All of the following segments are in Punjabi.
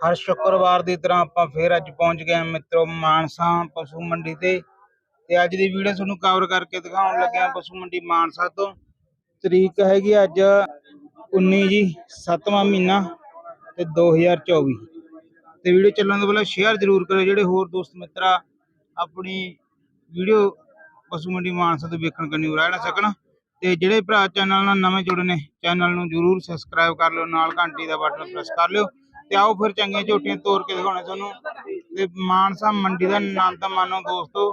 ਹਰ ਸ਼ੁੱਕਰਵਾਰ ਦੀ ਤਰ੍ਹਾਂ ਆਪਾਂ ਫੇਰ ਅੱਜ ਪਹੁੰਚ ਗਏ ਹਾਂ ਮਿੱਤਰੋ ਮਾਨਸਾ ਪਸ਼ੂ ਮੰਡੀ ਤੇ। ਤੇ ਅੱਜ ਦੀ ਵੀਡੀਓ ਤੁਹਾਨੂੰ ਕਵਰ ਕਰਕੇ ਦਿਖਾਉਣ ਲੱਗੇ ਹਾਂ ਪਸ਼ੂ ਮੰਡੀ ਮਾਨਸਾ ਤੋਂ। ਤਰੀਕ ਹੈਗੀ ਅੱਜ 19 ਜੀ 7ਵਾਂ ਮਹੀਨਾ ਤੇ 2024 ਤੇ ਵੀਡੀਓ ਚੱਲਣ ਤੋਂ ਪਹਿਲਾਂ ਸ਼ੇਅਰ ਜ਼ਰੂਰ ਕਰਿਓ ਜਿਹੜੇ ਹੋਰ ਦੋਸਤ ਮਿੱਤਰਾ ਆਪਣੀ ਵੀਡੀਓ ਪਸ਼ੂ ਮੰਡੀ ਮਾਨਸਾ ਤੋਂ ਵੇਖਣ ਕੰਨੀ ਰਹਿ ਨਾ ਸਕਣ। ਤੇ ਜਿਹੜੇ ਭਰਾ ਚੈਨਲ ਨਾਲ ਨਵੇਂ ਜੁੜੇ ਨੇ, ਚੈਨਲ ਨੂੰ ਜਰੂਰ ਸਬਸਕ੍ਰਾਈਬ ਕਰ ਲਿਓ, ਨਾਲ ਘੰਟੀ ਦਾ ਬਟਨ ਪ੍ਰੈਸ ਕਰ ਲਿਓ। ਤੇ ਆਓ ਫਿਰ ਚੰਗੀਆਂ ਝੋਟੀਆਂ ਤੋੜ ਕੇ ਦਿਖਾਉਣੇ ਤੁਹਾਨੂੰ। ਤੇ ਮਾਨਸਾ ਮੰਡੀ ਦਾ ਆਨੰਦ ਮਾਣੋ ਦੋਸਤੋ।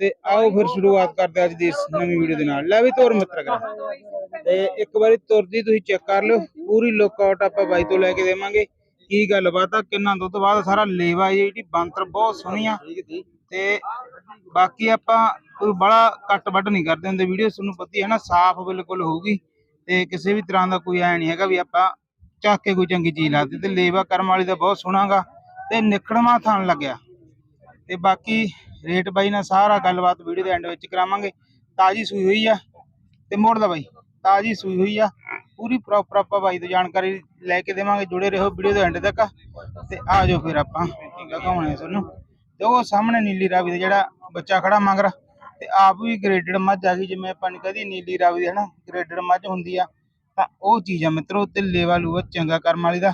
ਤੇ ਆਓ ਫਿਰ ਸ਼ੁਰੂਆਤ ਕਰਦੇ ਅੱਜ ਦੀ ਇਸ ਨਵੀਂ ਵੀਡੀਓ ਦੇ ਨਾਲ। ਲੈ ਵੀ ਤੋਰ ਮਿੱਤਰ ਕਰਾਂ ਤੇ ਇੱਕ ਵਾਰੀ ਤੁਰਦੀ ਤੁਸੀਂ ਚੈੱਕ ਕਰ ਲਿਓ। ਪੂਰੀ ਲੁੱਕਆਊਟ ਆਪਾਂ ਬਾਈ ਤੋਂ ਲੈ ਕੇ ਦੇਵਾਂਗੇ। ਕੀ ਗੱਲਬਾਤ ਆ? ਕਿੰਨਾ ਦੁੱਧ ਬਾਅਦ ਸਾਰਾ ਲੇਵਾ ਇਹ ਜਿਹੜੀ, ਬੰਤਰ ਬਹੁਤ ਸੋਹਣੀ ਆ ਤੇ ਬਾਕੀ ਆਪਾਂ ਕੋਈ ਬੜਾ ਕੱਟ ਵੱਢ ਨਹੀਂ ਕਰਦੇ ਹੁੰਦੇ। ਵੀਡੀਓ ਤੁਹਾਨੂੰ ਪਤਾ ਹੈ ਨਾ, ਸਾਫ਼ ਬਿਲਕੁਲ ਹੋਊਗੀ। ਤੇ ਕਿਸੇ ਵੀ ਤਰ੍ਹਾਂ ਦਾ ਕੋਈ ਐ ਨਹੀਂ ਹੈਗਾ ਵੀ ਆਪਾਂ ਚੱਕ ਕੇ ਕੋਈ ਚੰਗੀ ਚੀਜ਼ ਲਾਤੀ ਤੇ ਲੇਵਾ ਕਰਮ ਵਾਲੀ ਦਾ ਬਹੁਤ ਸੋਹਣਾਗਾ ਤੇ ਨਿਖੜਵਾ ਥਾਣ ਲੱਗਿਆ। ਤੇ ਬਾਕੀ ਰੇਟ ਬਾਈ ਨਾਲ ਸਾਰਾ ਗੱਲਬਾਤ ਵੀਡੀਓ ਦੇ ਐਂਡ ਵਿੱਚ ਕਰਾਵਾਂਗੇ। ਤਾਜੀ ਸੂਈ ਹੋਈ ਆ ਤੇ ਮੋੜ ਦਾ ਬਾਈ, ਤਾਜੀ ਸੂਈ ਹੋਈ ਆ। ਪੂਰੀ ਪ੍ਰੋਪਰ ਆਪਾਂ ਬਾਈ ਤੋਂ ਜਾਣਕਾਰੀ ਲੈ ਕੇ ਦੇਵਾਂਗੇ, ਜੁੜੇ ਰਹੋ ਵੀਡੀਓ ਦੇ ਐਂਡ ਤੱਕ ਤੇ ਆ ਜਾਓ ਫਿਰ ਆਪਾਂ ਲਗਾਉਣੇ ਤੁਹਾਨੂੰ। ਤੇ ਉਹ ਸਾਹਮਣੇ ਨੀਲੀ ਰਾਵੀ ਦਾ ਜਿਹੜਾ ਬੱਚਾ ਖੜਾ ਮਗਰ, ਤੇ ਆਪ ਵੀ ਗ੍ਰੇਡਡ ਮੱਝ ਆ ਗਈ, ਜਿਵੇਂ ਆਪਾਂ ਨੇ ਕਹਦੀ ਨੀਲੀ ਰਾਵੀ ਦੀ ਹਨਾ ਗ੍ਰੇਡਡ ਮੱਝ ਹੁੰਦੀ ਆ। ਤਾਂ ਉਹ ਚੀਜ਼ ਆ ਮਿੱਤਰੋ ਤੇ ਲੇਵਾ ਚੰਗਾ ਕਰਮ ਵਾਲੀ ਦਾ।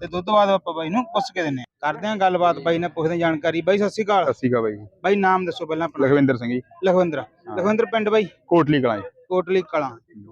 ਤੇ ਦੁੱਧ ਬਾਅਦ ਆਪਾਂ ਬਾਈ ਨੂੰ ਪੁੱਛ ਕੇ ਦਿੰਨੇ ਆ। ਕਰਦੇ ਆ ਗੱਲਬਾਤ ਬਾਈ ਨਾਲ ਪੁੱਛਦੇ ਜਾਣਕਾਰੀ। ਬਾਈ ਸਤਿ ਸ਼੍ਰੀ ਅਕਾਲ। ਸਤਿ ਸ਼੍ਰੀ ਅਕਾਲ ਬਾਈ ਬਾਈ ਨਾਮ ਦੱਸੋ ਪਹਿਲਾਂ ਆਪਣਾ। ਲਖਵਿੰਦਰ ਸਿੰਘ ਜੀ। ਲਖਵਿੰਦਰ। ਲਖਵਿੰਦਰ ਪਿੰਡ ਬਾਈ? ਕੋਟਲੀ ਕਲਾਂ ਜੀ। ਕੋਟਲੀ ਕਲਾਂ।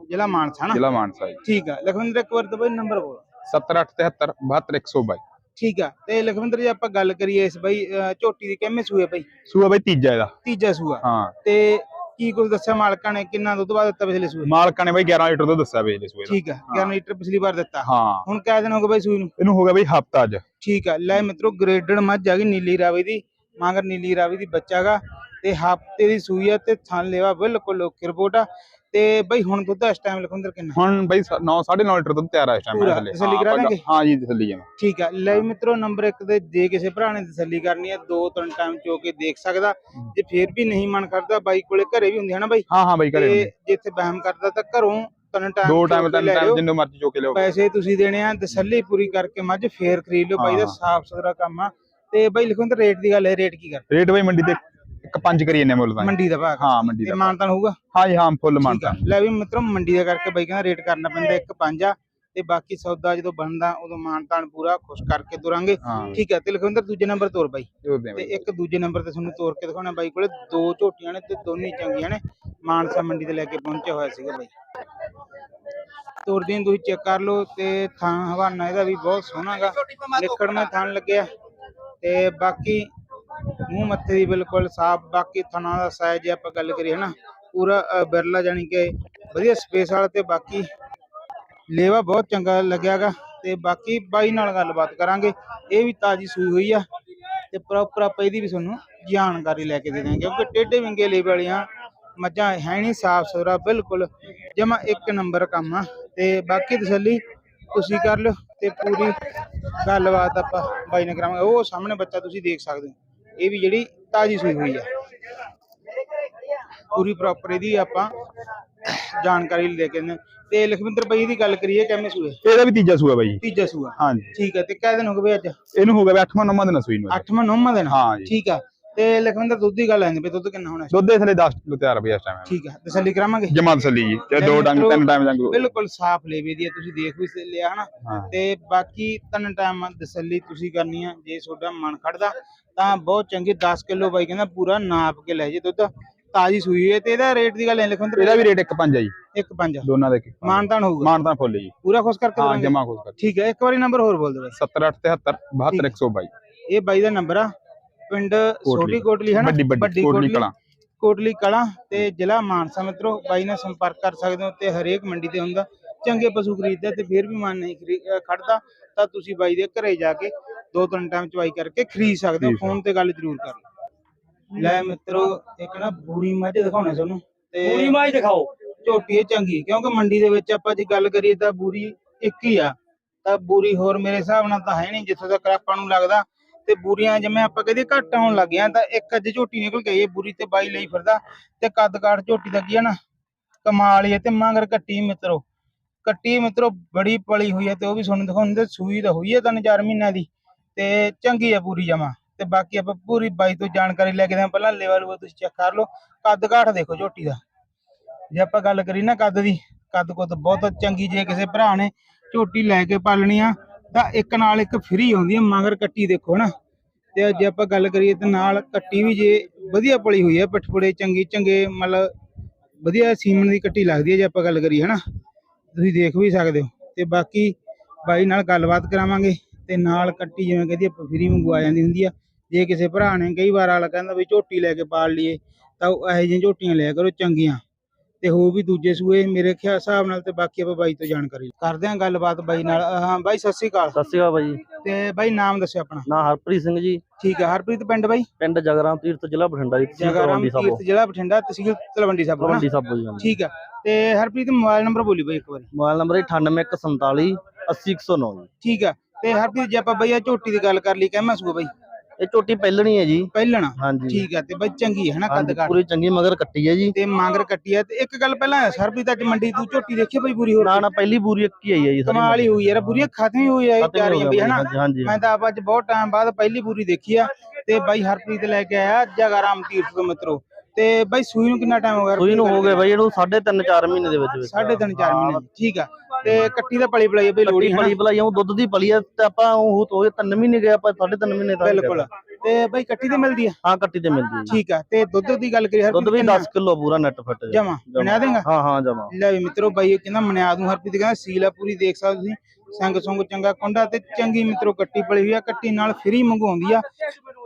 ਜ਼ਿਲ੍ਹਾ ਮਾਨਸਾ ਨਾ? ਜ਼ਿਲ੍ਹਾ ਮਾਨਸਾ ਜੀ। ਠੀਕ ਆ। ਲਖਵਿੰਦਰ ਇੱਕ ਵਾਰ ਤਾਂ ਬਾਈ ਨੰਬਰ ਬੋਲ। 7873 72122 ਠੀਕ ਆ। ਤੇ ਲਖਵਿੰਦਰ ਜੀ ਆਪਾਂ ਗੱਲ ਕਰੀਏ ਇਸ ਬਾਈ ਝੋਟੀ ਦੀ ਕਿੰਨੇ ਸੂਏ ਬਾਈ? ਸੂਆ ਬਾਈ ਤੀਜਾ ਇਹਦਾ। ਤੀਜਾ ਸੂਆ। ਹਾਂ। ਤੇ ਕੀ ਕੁਝ ਦੱਸਿਆ ਮਾਲਕਾਂ ਨੇ? ਕਿੰਨਾ ਦੁੱਧ ਬਾਅਦ ਦਿੱਤਾ ਪਿਛਲੇ ਸੂਏ? ਮਾਲਕਾਂ ਨੇ ਬਾਈ 11 ਲੀਟਰ ਦੁੱਧ ਦੱਸਿਆ ਵੇਲੇ ਸੂਏ ਦਾ। ਠੀਕ ਆ 11 ਲੀਟਰ ਪਿਛਲੀ ਵਾਰ ਦਿੱਤਾ। ਹਾਂ। ਹੁਣ ਕਿਹ ਦਿਨ ਹੋ ਗਏ ਬਾਈ ਸੂਈ ਨੂੰ? ਇਹਨੂੰ ਹੋ ਗਿਆ ਬਾਈ ਹਫਤਾ ਅੱਜ। ਠੀਕ ਆ ਲੈ ਮਿੱਤਰੋ ਗ੍ਰੇਡਡ ਮੱਝ ਆ ਗਈ ਨੀਲੀ ਰਾਵੀ ਦੀ ਮਗਰ ਨੀਲੀ ਰਾਵੀ ਦੀ ਬੱਚਾ ਗਾ ਤੇ ਹਫ਼ਤੇ ਦੀ ਸੂਈ ਆ ਤੇ ਥਣ ਲੈਵਾ ਬਿਲਕੁਲ ਓਕੇ ਰਿਪੋਰਟ ਆ। ਤੇ ਬਈ ਹੁਣ ਦੁੱਧ ਇਸ ਟਾਈਮ ਲਖਵਿੰਦਰ ਕਿੰਨਾ? ਹੁਣ ਬਾਈ 9 9.5 ਲੀਟਰ ਦੁੱਧ ਤਿਆਰ ਆ ਇਸ ਟਾਈਮ ਥੱਲੇ। ਤਸੱਲੀ ਕਰਾ ਦਾਂਗੇ? ਹਾਂ ਜੀ ਤਸੱਲੀ ਜਮਾ ਠੀਕ ਆ। ਲੈ ਮਿੱਤਰੋ ਨੰਬਰ 1 ਤੇ ਜੇ ਕਿਸੇ ਭਰਾ ਨੇ ਤਸੱਲੀ ਕਰਨੀ ਹੈ ਦੋ ਤਿੰਨ ਟਾਈਮ ਚੋ ਕੇ ਦੇਖ ਸਕਦਾ ਜੇ ਫੇਰ ਵੀ ਨਹੀਂ ਮਨ ਕਰਦਾ ਬਾਈ ਕੋਲੇ ਘਰੇ ਵੀ ਹੁੰਦੀ ਹੈ ਨਾ ਬਾਈ? ਹਾਂ ਹਾਂ ਬਾਈ ਘਰੇ ਤੇ ਹੁੰਦੇ। ਜੇ ਇੱਥੇ ਵਹਿਮ ਕਰਦਾ ਤਾਂ ਘਰੋਂ ਤਿੰਨ ਟਾਈਮ ਦੋ ਟਾਈਮ ਤਿੰਨ ਟਾਈਮ ਜਿੰਨੂੰ ਮਰਜ਼ੀ ਚੋ ਕੇ ਲਿਓ। ਪੈਸੇ ਤੁਸੀਂ ਦੇਣੇ ਆ ਤਸੱਲੀ ਪੂਰੀ ਕਰਕੇ ਮੱਝ ਫੇਰ ਖਰੀਦ ਲਿਓ ਬਾਈ ਦਾ। ਸਾਫ਼ ਸੁਥਰਾ ਕੰਮ ਆ। ਤੇ ਬਾਈ ਲਖਵਿੰਦਰ ਰੇਟ ਦੀ ਗੱਲ ਹੈ ਰੇਟ ਕੀ ਕਰ ਰੇਟ ਬਾਈ ਮੰਡੀ ਤੇ ਇੱਕ ਪੰਜ ਕਰੀ ਜੰਨੇ ਮੁੱਲ ਦਾ। ਮੰਡੀ ਦਾ ਭਾਗ ਹਾਂ ਮੰਡੀ ਤੇ ਦਾ ਮਾਨਤਾਨ ਹੋਊਗਾ? ਹਾਂ ਜੀ ਹਾਂ ਫੁੱਲ ਠੀਕ ਆ। ਮਾਨਤਾ। ਲੈ ਵੀ ਮਿੱਤਰੋ ਮੰਡੀ ਦਾ ਕਰਕੇ ਬਾਈ ਕਹਿੰਦਾ ਰੇਟ ਕਰਨਾ ਪੈਂਦਾ ਇੱਕ ਪੰਜ ਆ ਤੇ ਬਾਕੀ ਸੌਦਾ ਜਦੋਂ ਬਣਦਾ ਉਦੋਂ ਮਾਨਤਾਨ ਪੂਰਾ ਖੁਸ਼ ਕਰਕੇ ਤੁਰਾਂਗੇ। ਹਾਂ। ਠੀਕ ਹੈ ਤੇ ਲਖਵਿੰਦਰ ਦੂਜੇ ਨੰਬਰ ਤੋਰ ਬਾਈ। ਤੇ ਇੱਕ ਦੂਜੇ ਨੰਬਰ ਤੇ ਤੁਹਾਨੂੰ ਤੋਰ ਕੇ ਦਿਖਾਉਣਾ ਬਾਈ ਕੋਲੇ। ਦੋ ਝੋਟੀਆਂ ਨੇ ਤੇ ਦੋਨੇ ਚੰਗੀਆਂ ਨੇ। ਮਾਨਸਾ ਮੰਡੀ ਤੇ ਲੈ ਕੇ ਪਹੁੰਚਿਆ ਹੋਇਆ ਸੀਗਾ ਬਾਈ। ਤੋਰਦੀਆਂ ਨੂੰ ਤੁਸੀਂ ਚੈੱਕ ਕਰ ਲਓ ਤੇ ਥਾਂ ਹਵਾਨਾ ਇਹਦਾ ਵੀ ਬਹੁਤ ਸੋਹਣਾਗਾ ਮੈਂ ਥਾਂ ਲੱਗਿਆ। ਤੇ ਬਾਕੀ ਮੂੰਹ ਮੱਥੇ ਦੀ ਬਿਲਕੁਲ ਸਾਫ਼, ਬਾਕੀ ਥਣਾ ਦਾ ਸਾਈਜ਼ ਜੇ ਆਪਾਂ ਗੱਲ ਕਰੀਏ ਨਾ ਪੂਰਾ ਬਿਰਲਾ ਜਾਨੀ ਕਿ ਵਧੀਆ ਸਪੇਸ ਵਾਲਾ ਤੇ ਬਾਕੀ ਲੇਵਾ ਬਹੁਤ ਚੰਗਾ ਲੱਗਿਆਗਾ ਤੇ ਬਾਕੀ ਬਾਈ ਨਾਲ ਗੱਲਬਾਤ ਕਰਾਂਗੇ, ਇਹ ਵੀ ਤਾਜੀ ਸੂਈ ਹੋਈ ਆ ਤੇ ਪ੍ਰੋਪਰ ਆਪਾਂ ਇਹਦੀ ਵੀ ਤੁਹਾਨੂੰ ਜਾਣਕਾਰੀ ਲੈ ਕੇ ਦੇ ਦਾਂਗੇ ਕਿਉਂਕਿ ਟੇਢੇ ਵਿੰਗੇ ਲੇਵੇ ਵਾਲੀਆਂ ਮੱਝਾਂ ਹੈ ਨਹੀਂ ਸਾਫ਼ ਸੁਥਰਾ, ਬਿਲਕੁਲ ਜਮਾ ਇੱਕ ਨੰਬਰ ਕੰਮ ਆ ਤੇ ਬਾਕੀ ਤਸੱਲੀ ਤੁਸੀਂ ਕਰ ਲਿਓ ਤੇ ਪੂਰੀ ਗੱਲਬਾਤ ਆਪਾਂ ਬਾਈ ਨਾਲ ਕਰਾਂਗੇ, ਉਹ ਸਾਹਮਣੇ ਬੱਚਾ ਤੁਸੀਂ ਦੇਖ ਸਕਦੇ ਹੋ। ਇਹ ਵੀ ਜਿਹੜੀ ਤਾਜੀ ਸੂਈ ਹੋਈ ਆ। ਪੂਰੀ ਪ੍ਰੋਪਰ ਇਹਦੀ ਆਪਾਂ ਜਾਣਕਾਰੀ ਲੈ ਕੇ ਹਾਂ। ਤੇ ਲਖਵਿੰਦਰ ਭਾਈ ਦੀ ਗੱਲ ਕਰੀਏ ਕਿਵੇਂ ਸੂਏ? ਇਹਦਾ ਵੀ ਤੀਜਾ ਸੂਆ ਬਾਈ। ਤੀਜਾ ਸੂਆ। ਹਾਂ ਜੀ ਠੀਕ ਹੈ ਤੇ ਕਿਹ ਦਿਨ ਹੋ ਗਏ ਬਈ ਅੱਜ? ਇਹਨੂੰ ਹੋ ਗਿਆ ਬਾਈ 8ਵਾਂ 9ਵਾਂ ਦਿਨ ਸੂਈ ਨੂੰ ਅੱਜ। ਅੱਠਵਾਂ ਨੌਵਾਂ ਦਿਨ। ਹਾਂ ਜੀ। ਠੀਕ ਆ। ਤੇ ਲਖਵਿੰਦਰ ਦੁੱਧ ਦੀ ਗੱਲ ਆਂਦੀ ਪਈ ਦੁੱਧ ਕਿੰਨਾ ਹੋਣਾ ਦੁੱਧ ਇਸ ਲਈ 10 ਕਿਲੋ ਤਿਆਰ ਬਈ ਇਸ ਟਾਈਮ ਠੀਕ ਆ ਤਸੱਲੀ ਕਰਾਵਾਂਗੇ? ਜਮਾ ਤਸੱਲੀ ਜੀ। ਤੇ ਦੋ ਡੰਗ ਤਿੰਨ ਟਾਈਮ ਜੰਗ ਬਿਲਕੁਲ ਸਾਫ਼ ਲੇਵੇ ਦੀ ਤੁਸੀਂ ਦੇਖ ਵੀ ਸ- ਲਿਆ ਹਨਾ। ਹਾਂ। ਤੇ ਬਾਕੀ ਤਿੰਨ ਟਾਈਮ ਤਸੱਲੀ ਤੁਸੀਂ ਕਰਨੀ ਆ ਜੇ ਤੁਹਾਡਾ ਮਨ ਖੜਦਾ ਤਾਂ ਬਹੁਤ ਚੰਗੀ 10 ਕਿਲੋ ਬਾਈ ਕਹਿੰਦਾ ਪੂਰਾ ਨਾਪ ਕੇ ਲੈ ਜੇ ਦੁੱਧ। ਤਾਜੀ ਸੂਈ ਹੈ ਤੇ ਇਹਦਾ ਰੇਟ ਦੀ ਗੱਲ ਹੈ ਲਖਵਿੰਦਰ। ਇਹਦਾ ਵੀ ਰੇਟ 1.5 ਆ ਜੀ। ਇੱਕ ਪੰਜ ਦੋਨਾਂ ਦਾ ਇੱਕ ਮਾਨਤਾਨ ਹੋਊਗਾ। ਮਾਨਤਾ ਫੁੱਲ ਜੀ। ਪੂਰਾ ਖੁਸ਼ ਕਰਕੇ ਹਾਂ ਦੇਵਾਂਗੇ। ਜਮਾ ਖੁਸ਼ ਕਰ ਠੀਕ ਹੈ ਇੱਕ ਵਾਰੀ ਨੰਬਰ ਹੋਰ ਬੋਲ ਦਿਓ ਬਈ 7873 72122 ਇਹ ਬਾਈ ਦਾ ਨੰਬਰ ਆ। ਪਿੰਡ ਛੋਟੀ ਕੋਟਲੀ। ਹੈ ਨਾ ਵੱਡੀ ਵੱਡੀ ਕੋਟਲੀ ਕਲਾਂ। ਕੋਟਲੀ ਕਲਾਂ ਤੇ ਜ਼ਿਲ੍ਹਾ ਮਾਨਸਾ ਮਿੱਤਰੋ ਬਾਈ ਨਾਲ ਸੰਪਰਕ ਕਰ ਸਕਦੇ ਹੋ ਤੇ ਹਰੇਕ ਮੰਡੀ ਤੇ ਹੁੰਦਾ। ਚੰਗੇ ਪਸ਼ੂ ਖਰੀਦਦਾ ਤੇ ਫਿਰ ਵੀ ਮਨ ਨਹੀਂ ਖੜਦਾ ਤਾਂ ਤੁਸੀਂ ਬਾਈ ਦੇ ਘਰੇ ਜਾ ਕੇ ਦੋ ਤਿੰਨ ਟਾਈਮ ਚਵਾਈ ਕਰਕੇ ਖਰੀਦ ਸਕਦੇ ਹੋ। ਫੋਨ ਤੇ ਗੱਲ ਜ਼ਰੂਰ ਕਰ ਲੈ ਮਿੱਤਰੋ ਇੱਕ ਨਾ ਬੂਰੀ ਮੱਝ ਦਿਖਾਉਣੇ ਤੁਹਾਨੂੰ ਤੇ ਪੂਰੀ ਮਾਈ ਦਿਖਾਓ। ਝੋਟੀ ਇਹ ਚੰਗੀ ਕਿਉਂਕਿ ਮੰਡੀ ਦੇ ਵਿੱਚ ਆਪਾਂ ਜੇ ਗੱਲ ਕਰੀਏ ਤਾਂ ਬੂਰੀ ਇੱਕ ਹੀ ਆ। ਤਾਂ ਬੂਰੀ ਹੋਰ ਮੇਰੇ ਹਿਸਾਬ ਨਾਲ ਤਾਂ ਹੈ ਨਹੀਂ ਜਿੱਥੋਂ ਤੱਕ ਆਪਾਂ ਨੂੰ ਲੱਗਦਾ ਤੇ ਬੂਰੀਆਂ ਜਿਵੇਂ ਆਪਾਂ ਕਹਦੇ ਘੱਟ ਆਉਣ ਲੱਗ ਗਿਆ ਤਾਂ ਇੱਕ ਅੱਜ ਝੋਟੀ ਨਿਕਲ ਗਈ ਹੈ ਬੂਰੀ ਤੇ ਬਾਈ ਲਈ ਫਿਰਦਾ ਤੇ ਕੱਦ ਕਾਠ ਝੋਟੀ ਦਾ ਕੀ ਹੈ ਨਾ, ਕਮਾਲ ਹੀ ਹੈ ਤੇ ਮਗਰ ਕੱਟੀ ਮਿੱਤਰੋ ਕੱਟੀ ਮਿੱਤਰੋ, ਬੜੀ ਪਲੀ ਹੋਈ ਹੈ ਤੇ ਉਹ ਵੀ ਤੁਹਾਨੂੰ ਦਿਖਾਉਂਦੇ ਸੂਈ ਤਾਂ ਹੋਈ ਹੈ ਤਿੰਨ ਚਾਰ ਮਹੀਨਿਆਂ ਦੀ ਤੇ ਚੰਗੀ ਆ ਪੂਰੀ ਜਮਾ ਤੇ ਬਾਕੀ ਆਪਾਂ ਪੂਰੀ ਬਾਈ ਤੋਂ ਜਾਣਕਾਰੀ ਲੈ ਕੇ ਦੇ ਪਹਿਲਾਂ ਲੈਵਲ ਉਹ ਤੁਸੀਂ ਚੈੱਕ ਕਰ ਲਓ, ਕੱਦ ਕਾਠ ਦੇਖੋ ਝੋਟੀ ਦਾ, ਜੇ ਆਪਾਂ ਗੱਲ ਕਰੀ ਨਾ ਕੱਦ ਦੀ, ਕੱਦ ਕੁੱਦ ਬਹੁਤ ਚੰਗੀ ਜੇ ਕਿਸੇ ਭਰਾ ਨੇ ਝੋਟੀ ਲੈ ਕੇ ਪਾਲਣੀ ਆ ਤਾਂ ਇੱਕ ਨਾਲ ਇੱਕ ਫ੍ਰੀ ਆਉਂਦੀ ਹੈ ਮਗਰ ਕੱਟੀ ਦੇਖੋ ਨਾ ਤੇ ਜੇ ਆਪਾਂ ਗੱਲ ਕਰੀਏ ਤਾਂ ਨਾਲ ਕੱਟੀ ਵੀ ਜੇ ਵਧੀਆ ਪਲੀ ਹੋਈ ਹੈ ਪਠਪੜੇ ਚੰਗੀ ਚੰਗੇ ਮਤਲਬ ਵਧੀਆ ਸੀਮਨ ਦੀ ਕੱਟੀ ਲੱਗਦੀ ਹੈ ਜੇ ਆਪਾਂ ਗੱਲ ਕਰੀਏ ਹਨਾ। ਤੁਸੀਂ ਦੇਖ ਵੀ ਸਕਦੇ ਹੋ। ਤੇ ਬਾਕੀ ਬਾਈ ਨਾਲ ਗੱਲਬਾਤ ਕਰਾਵਾਂਗੇ ਤੇ ਨਾਲ ਕੱਟੀ ਜਿਵੇਂ ਕਹਿੰਦੀ ਆਪਾਂ ਫ੍ਰੀ ਮੰਗਵਾ ਜਾਂਦੀ ਹੁੰਦੀ ਆ। ਜੇ ਕਿਸੇ ਭਰਾ ਨੇ ਕਈ ਵਾਰ ਆਲਾ ਕਹਿੰਦਾ ਵੀ ਝੋਟੀ ਲੈ ਕੇ ਪਾਲ ਲਈਏ, ਤਾਂ ਉਹ ਇਹੋ ਜਿਹੀਆਂ ਝੋਟੀਆਂ ਲਿਆ ਕਰੋ ਚੰਗੀਆਂ। ਤੇ ਹੋ ਵੀ ਦੂਜੇ ਸੂਏ ਮੇਰੇ ਖਿਆਲ ਹਿਸਾਬ ਨਾਲ ਤੇ ਬਾਕੀ ਆਪਾਂ ਬਾਈ ਤੋਂ ਜਾਣਕਾਰੀ ਕਰਦੇ ਹਾਂ ਗੱਲਬਾਤ ਬਾਈ ਨਾਲ। ਹਾਂ ਬਾਈ ਸਤਿ ਸ੍ਰੀ ਅਕਾਲ। ਸਤਿ ਸ਼੍ਰੀ ਅਕਾਲ ਭਾਈ ਤੇ ਬਾਈ ਨਾਮ ਦੱਸਿਓ ਆਪਣਾ। ਨਾ ਹਰਪ੍ਰੀਤ ਸਿੰਘ ਜੀ। ਠੀਕ ਹੈ ਹਰਪ੍ਰੀਤ ਪਿੰਡ ਬਾਈ? ਪਿੰਡ ਜਗਰਾਮ ਤੀਰਥ ਜ਼ਿਲ੍ਹਾ ਬਠਿੰਡਾ ਜੀ ਤਹਿਸੀਲ ਜਗਾਰਾਮ ਤਲਵੰਡੀ ਸਾਬੋ। ਤੀਰਥ ਜ਼ਿਲ੍ਹਾ ਬਠਿੰਡਾ ਤਹਿਸੀਲ ਤਲਵੰਡੀ ਸਾਬੋ ਨਾ? ਤਲਵੰਡੀ ਸਾਬੋ ਜੀ ਠੀਕ ਆ। ਤੇ ਹਰਪ੍ਰੀਤ ਮੋਬਾਈਲ ਨੰਬਰ ਬੋਲੀ ਬਾਈ ਇੱਕ ਵਾਰੀ। ਮੋਬਾਈਲ ਨੰਬਰ 9847 80109 ਜੀ। ਠੀਕ ਆ। ਤੇ ਹਰਪ੍ਰੀਤ ਜੇ ਆਪਾਂ ਬਈ ਆ ਝੋਟੀ ਦੀ ਗੱਲ ਕਰ ਲਈ ਕਹਿਮਾ ਸੂਆ ਬਾਈ? ਇਹ ਝੋਟੀ ਪਹਿਲਣੀ ਹੈ ਜੀ। ਪਹਿਲਣਾ। ਹਾਂਜੀ। ਠੀਕ ਆ ਤੇ ਬਾਈ ਚੰਗੀ ਹੈ ਨਾ ਕੱਦ ਕਾਠ? ਪੂਰੀ ਚੰਗੀ ਮਗਰ ਕੱਟੀ ਹੈ ਜੀ। ਤੇ ਮਾਂਗਰ ਕੱਟੀ ਆ ਤੇ ਇੱਕ ਗੱਲ ਪਹਿਲਾਂ ਹਰਪ੍ਰੀਤ ਅੱਜ ਮੰਡੀ ਤੂੰ ਝੋਟੀ ਦੇਖੀ ਬਾਈ ਪੂਰੀ ਹੋਰ ਨਾ ਨਾ ਪਹਿਲੀ ਪੂਰੀ ਇੱਕ ਹੀ ਆਈ ਹੈ ਜੀ ਸਾਰੀ ਕਮਾਲ ਹੀ ਹੋਈ ਯਾਰ ਪੂਰੀ ਖਤਮ ਹੀ ਹੋਈ ਆ ਇਹ ਖਤਮ ਹੀ ਹੋ ਗਿਆ ਬਈ ਬਾਈ, ਹਨਾ? ਹਾਂਜੀ ਹਾਂਜੀ ਮੈਂ ਤਾਂ ਆਪ ਅੱਜ ਬਹੁਤ ਟਾਈਮ ਬਾਅਦ ਪਹਿਲੀ ਪੂਰੀ ਦੇਖੀ ਆ ਤੇ ਬਾਈ ਹਰਪ੍ਰੀਤ ਲੈ ਕੇ ਆਇਆ ਜਗਾਰਾਮ ਤੀਰਥ ਮਿੱਤਰੋ। ਤੇ ਬਾਈ ਸੂਈ ਨੂੰ ਕਿੰਨਾ ਟਾਈਮ ਹੋ ਗਿਆ ਸੂਈ ਨੂੰ ਹੋ ਗਏ ਬਾਈ ਇਹਨੂੰ 3.5 4 ਮਹੀਨੇ ਦੇ ਵਿੱਚ ਵਿੱਚ ਸਾਢੇ ਤਿੰਨ ਚਾਰ ਮਹੀਨੇ ਠੀਕ ਆ। ਤੇ ਕੱਟੀ ਦਾ ਪਲੀ ਪਲਾਈ ਆ ਬਈ ਲੋੜੀ ਪਲੀ ਪਲਾਈ ਉਹ ਦੁੱਧ ਦੀ ਪਲੀ ਹੈ ਤੇ ਆਪਾਂ ਉਹ ਹੋ ਗਏ 3 ਮਹੀਨੇ ਗਏ ਆਪਾਂ 3.5 ਮਹੀਨੇ ਤੱਕ ਬਿਲਕੁਲ। ਤੇ ਬਾਈ ਕੱਟੀ ਤੇ ਮਿਲਦੀ ਆ? ਹਾਂ ਕੱਟੀ ਤੇ ਮਿਲਦੀ ਜੀ। ਠੀਕ ਆ ਤੇ ਦੁੱਧ ਦੀ ਗੱਲ ਕਰੀ ਦੁੱਧ ਵੀ 10 ਕਿਲੋ ਪੂਰਾ ਨੈਟ ਫਟ ਜਮਾ ਬਣਾ ਦੇਗਾ? ਹਾਂ ਹਾਂ ਜਮਾ। ਲੈ ਵੀ ਮਿੱਤਰੋ ਬਾਈ ਇਹ ਕਹਿੰਦਾ ਮਨਿਆ ਦੂੰ ਹਰਪ੍ਰੀਤ ਕਹਿੰਦਾ ਸੀਲ ਆ ਪੂਰੀ ਦੇਖ ਸਕਦੇ ਤੁਸੀਂ। ਸੰਗ ਸੰਗ ਚੰਗਾ ਕੁੰਡਾ ਤੇ ਚੰਗੀ ਮਿੱਤਰੋ ਕੱਟੀ ਪਲੀ ਹੋਈ ਆ ਕੱਟੀ ਨਾਲ ਫ੍ਰੀ ਮੰਗਵਾਉਂਦੀ ਆ।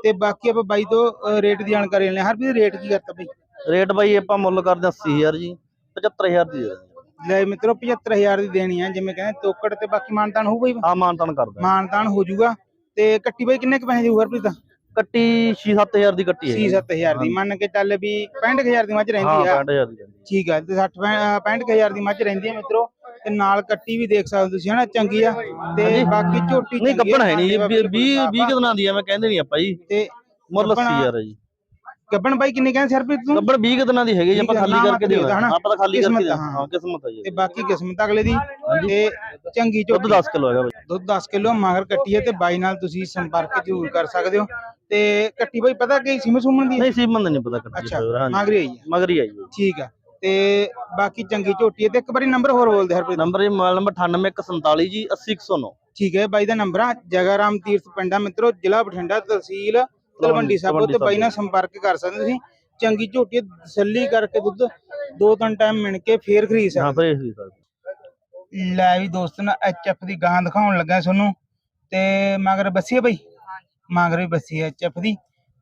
ਤੇ ਬਾਕੀ ਆਪਾਂ ਬਾਈ ਤੋਂ ਰੇਟ ਦੀ ਜਾਣਕਾਰੀ ਲੈਣੇ ਹਰਪ੍ਰੀਤ ਰੇਟ ਕੀ ਕਰਤਾ ਬਾਈ? ਰੇਟ ਬਾਈ ਆਪਾਂ ਮੁੱਲ ਕਰਦੇ 80000 ਜੀ 75000 ਦੀ ਦੇ। ਲੈ ਮਿੱਤਰੋ 75000 ਦੀ ਦੇਣੀ ਆ ਜਿਵੇਂ ਕਹਿੰਦੇ ਤੋਕੜ ਤੇ ਬਾਕੀ ਮਾਨਤਾਨ ਹੋਊ ਬਾਈ ਹਾਂ ਮਾਨਤਾਨ ਕਰਦਾ ਮਾਨਤਾਨ ਹੋ ਜਾਊਗਾ। ਤੇ ਕੱਟੀ ਬਾਈ ਕਿੰਨੇ ਕ ਪੈਸੇ ਦੇਊ ਹਰਪ੍ਰੀਤ? ਕੱਟੀ 6-7000 ਦੀ ਕੱਟੀ ਹੈ 6-7000 ਦੀ। ਮੰਨ ਕੇ ਚੱਲ ਵੀ 65000 ਦੀ ਮੱਝ ਹਾਂ ਰਹਿੰਦੀ ਆ। 65000 ਦੀ ਠੀਕ ਆ ਤੇ 60 65000 ਦੀ ਮੱਝ ਰਹਿੰਦੀ ਆ ਮਿੱਤਰੋ। ਤੇ ਨਾਲ ਕੱਟੀ ਵੀ ਦੇਖ ਸਕਦੇ ਹੋ ਤੁਸੀਂ ਹਨਾ? ਚੰਗੀ ਆ। ਤੇ ਬਾਕੀ ਝੋਟੀ ਨਹੀਂ ਆ, ਗੱਬਣ ਹੈ ਨਹੀਂ ਸਾਡੇ 20 20 ਕਿ ਦਿਨਾਂ ਦੀ ਐ ਮੈਂ ਕਹਿੰਦੇ ਨਹੀਂ ਆਪਾਂ ਜੀ। ਤੇ 80000 ਹੈ ਜੀ। ਗੱਬਣ ਬਾਈ ਕਿੰਨੇ ਕਹਿੰਦੇ ਹਰਪ੍ਰੀਤ ਤੂੰ? ਗੱਬਣ 20 ਕਿ ਦਿਨਾਂ ਦੀ ਹੈਗੀ ਜੀ ਆਪਾਂ ਖਾਲੀ ਕਰਕੇ ਹਨਾ। ਆਪਾਂ ਤਾਂ ਖਾਲੀ ਕਰਕੇ ਆ, ਹਾਂ। ਕਿਸਮਤ ਹੈ ਜੀ। ਤੇ ਬਾਕੀ ਕਿਸਮਤ ਅਗਲੇ ਦੀ। ਤੇ ਚੰਗੀ ਦੁੱਧ ਝੋਟੀ 10 ਕਿਲੋ ਹੈਗਾ ਬਾਈ। ਦੁੱਧ 10 ਕਿਲੋ ਮਾਗਰ ਕੱਟੀ ਹੈ ਤੇ ਬਾਈ ਨਾਲ ਤੁਸੀਂ ਸੰਪਰਕ ਜ਼ਰੂਰ ਕਰ ਸਕਦੇ ਹੋ। ਤੇ ਕੱਟੀ ਬਾਈ ਪਤਾ ਕਿ ਸਿਮ ਸੁਮਨ ਦੀ? ਨਹੀਂ ਸੀਮਨ ਨਹੀਂ ਪਤਾ ਕੱਟੀ ਅੱਛਾ ਦਾ ਮਾਗਰੀ ਆਈ ਹੈ। ਮਗਰ ਆਈ ਹੈ। ਠੀਕ ਆ। ਤੇ ਬਾਕੀ ਚੰਗੀ ਝੋਟੀ ਹੈ ਤੇ ਇੱਕ ਵਾਰੀ ਨੰਬਰ ਹੋਰ ਬੋਲਦੇ ਹਰਪ੍ਰੀਤ। ਨੰਬਰ ਜੀ ਮੋਬਾਈਲ ਨੰਬਰ 9847 ਜੀ 80109 ਠੀਕ ਹੈ ਬਾਈ ਦਾ ਨੰਬਰ ਆ ਜਗਾਰਾਮ ਤੀਰਥ ਪਿੰਡਾ ਮਿੱਤਰੋ ਜ਼ਿਲ੍ਹਾ ਬਠਿੰਡਾ ਤਹਿਸੀਲ ਤਲਵੰਡੀ ਸਾਬੋ ਤੇ ਬਾਈ ਨਾਲ ਸੰਪਰਕ ਕਰ ਸਕਦੇ ਤੁਸੀਂ ਚੰਗੀ ਝੋਟੀ ਤਸੱਲੀ ਕਰਕੇ ਦੁੱਧ ਦੋ ਤਿੰਨ ਟਾਈਮ ਮਿਣ ਕੇ ਫੇਰ ਖਰੀਦ ਸਕਦੇ ਹਾਂ। ਫਿਰ ਇਹ ਸੀ ਸਰ ਲੈ ਵੀ ਦੋਸਤ ਨਾ ਐਚਐਫ ਦੀ ਗਾਂ ਦਿਖਾਉਣ ਲੱਗਾ ਤੁਹਾਨੂੰ। ਤੇ ਮਗਰ ਬੱਸੀ ਹੈ ਬਈ? ਮਗਰ ਵੀ ਬੱਸੀ ਹੈ ਐਚਐਫ ਦੀ।